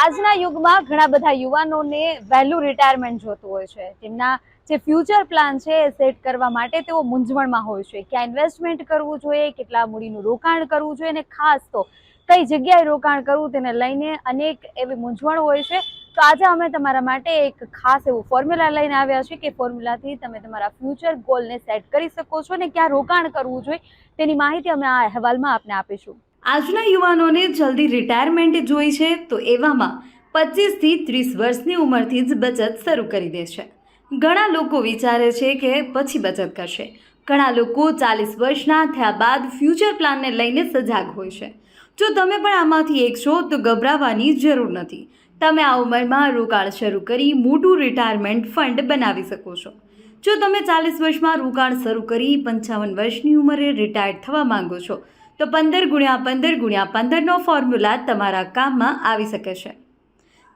આજના યુગમાં ઘણા બધા યુવાનોને વહેલું રિટાયરમેન્ટ જોતું હોય છે. તેમના જે ફ્યુચર પ્લાન છે એ સેટ કરવા માટે તેઓ મૂંઝવણમાં હોય છે. ક્યાં ઇન્વેસ્ટમેન્ટ કરવું જોઈએ, કેટલા મૂડીનું રોકાણ કરવું જોઈએ અને ખાસ તો કઈ જગ્યાએ રોકાણ કરવું તેને લઈને અનેક એવી મૂંઝવણ હોય છે. તો આજે અમે તમારા માટે એક ખાસ એવું ફોર્મ્યુલા લઈને આવ્યા છીએ કે ફોર્મ્યુલાથી તમે તમારા ફ્યુચર ગોલને સેટ કરી શકો છો અને ક્યાં રોકાણ કરવું જોઈએ તેની માહિતી અમે આ અહેવાલમાં આપને આપીશું. આજના યુવાનોને જલ્દી રિટાયરમેન્ટ જોઈ છે તો એવામાં પચીસથી ત્રીસ વર્ષની ઉંમરથી જ બચત શરૂ કરી દે છે. ઘણા લોકો વિચારે છે કે પછી બચત કરશે. ઘણા લોકો ચાલીસ વર્ષના થયા બાદ ફ્યુચર પ્લાનને લઈને સજાગ હોય છે. જો તમે પણ આમાંથી એક છો તો ગભરાવાની જરૂર નથી. તમે આ ઉંમરમાં રોકાણ શરૂ કરી મોટું રિટાયરમેન્ટ ફંડ બનાવી શકો છો. જો તમે ચાલીસ વર્ષમાં રોકાણ શરૂ કરી પંચાવન વર્ષની ઉંમરે રિટાયર્ડ થવા માંગો છો તો પંદર ગુણ્યા પંદર ગુણ્યા પંદરનો ફોર્મ્યુલા તમારા કામમાં આવી શકે છે.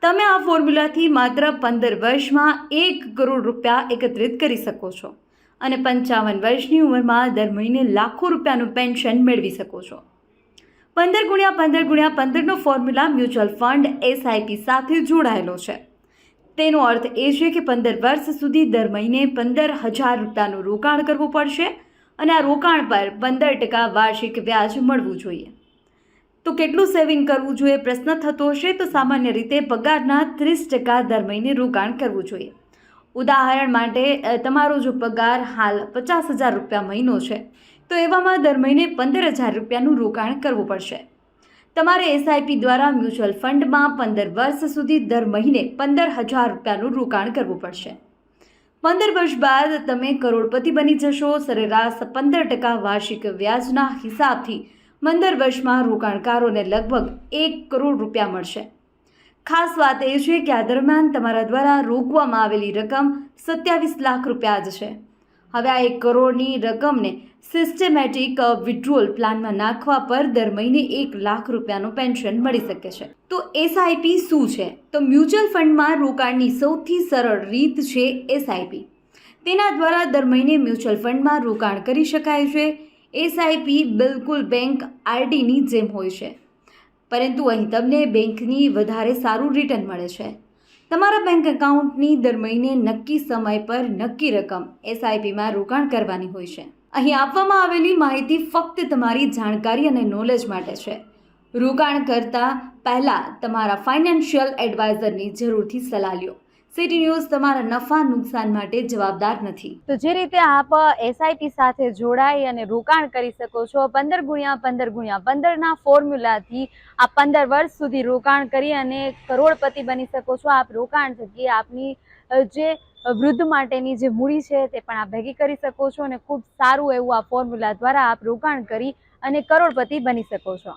તમે આ ફોર્મ્યુલાથી માત્ર પંદર વર્ષમાં એક કરોડ રૂપિયા એકત્રિત કરી શકો છો અને પંચાવન વર્ષની ઉંમરમાં દર મહિને લાખો રૂપિયાનું પેન્શન મેળવી શકો છો. પંદર ગુણ્યા પંદર ગુણ્યા પંદરનો ફોર્મ્યુલા મ્યુચ્યુઅલ ફંડ એસઆઈપી સાથે જોડાયેલો છે. તેનો અર્થ એ છે કે પંદર વર્ષ સુધી દર મહિને પંદર હજાર રૂપિયાનું રોકાણ કરવું પડશે અને આ રોકાણ પર પંદર ટકા વાર્ષિક વ્યાજ મળવું જોઈએ. તો કેટલું સેવિંગ કરવું જોઈએ? પ્રશ્ન થતો હશે તો સામાન્ય રીતે પગારના ત્રીસ ટકા દર મહિને રોકાણ કરવું જોઈએ. ઉદાહરણ માટે તમારો જો પગાર હાલ પચાસ હજાર રૂપિયા મહિનો છે, તો એવામાં દર મહિને પંદર હજાર રૂપિયાનું રોકાણ કરવું પડશે. તમારે એસઆઈપી દ્વારા મ્યુચ્યુઅલ ફંડમાં પંદર વર્ષ સુધી દર મહિને પંદર હજાર રૂપિયાનું રોકાણ કરવું પડશે. પંદર વર્ષ બાદ તમે કરોડપતિ બની જશો. સરેરાશ પંદર ટકા વાર્ષિક વ્યાજના હિસાબથી પંદર વર્ષમાં રોકાણકારોને લગભગ એક કરોડ રૂપિયા મળશે. ખાસ વાત એ છે કે આ દરમિયાન તમારા દ્વારા રોકવામાં આવેલી રકમ સત્યાવીસ લાખ રૂપિયા જ છે. હવે આ એક કરોડની રકમને સિસ્ટમેટિક વિડ્રોલ પ્લાનમાં નાખવા પર દર મહિને એક લાખ રૂપિયાનું પેન્શન મળી શકે છે. તો એસઆઈપી શું છે? તો મ્યુચ્યુઅલ ફંડમાં રોકાણની સૌથી સરળ રીત છે એસઆઈપી તેના દ્વારા દર મહિને મ્યુચ્યુઅલ ફંડમાં રોકાણ કરી શકાય છે. એસઆઈપી બિલકુલ બેંક આરડીની જેમ હોય છે. પરંતુ અહીં તમને બેંકની વધારે સારું રિટર્ન મળે છે. તમારા બેંક એકાઉન્ટની દર મહિને નક્કી સમય પર નક્કી રકમ એસઆઈપીમાં રોકાણ કરવાની હોય છે. અહીં આપવામાં આવેલી માહિતી ફક્ત તમારી જાણકારી અને નોલેજ માટે છે. રોકાણ કરતા પહેલાં તમારા ફાઇનાન્શિયલ એડવાઇઝરની જરૂરથી સલાહ લ્યો સિટી ન્યૂઝ તમારા નફા નુકસાન માટે જવાબદાર નથી. તો જે રીતે આપ એસઆઈપી સાથે જોડાઈ અને રોકાણ કરી શકો છો, પંદર ગુણ્યા પંદર ગુણ્યા પંદરના ફોર્મ્યુલાથી આ પંદર વર્ષ સુધી રોકાણ કરી અને કરોડપતિ બની શકો છો. આપ રોકાણ થકી આપની જે વૃદ્ધ માટેની જે મૂડી છે તે પણ આપ ભેગી કરી શકો છો અને ખૂબ સારું એવું આ ફોર્મ્યુલા દ્વારા આપ રોકાણ કરી અને કરોડપતિ બની શકો છો.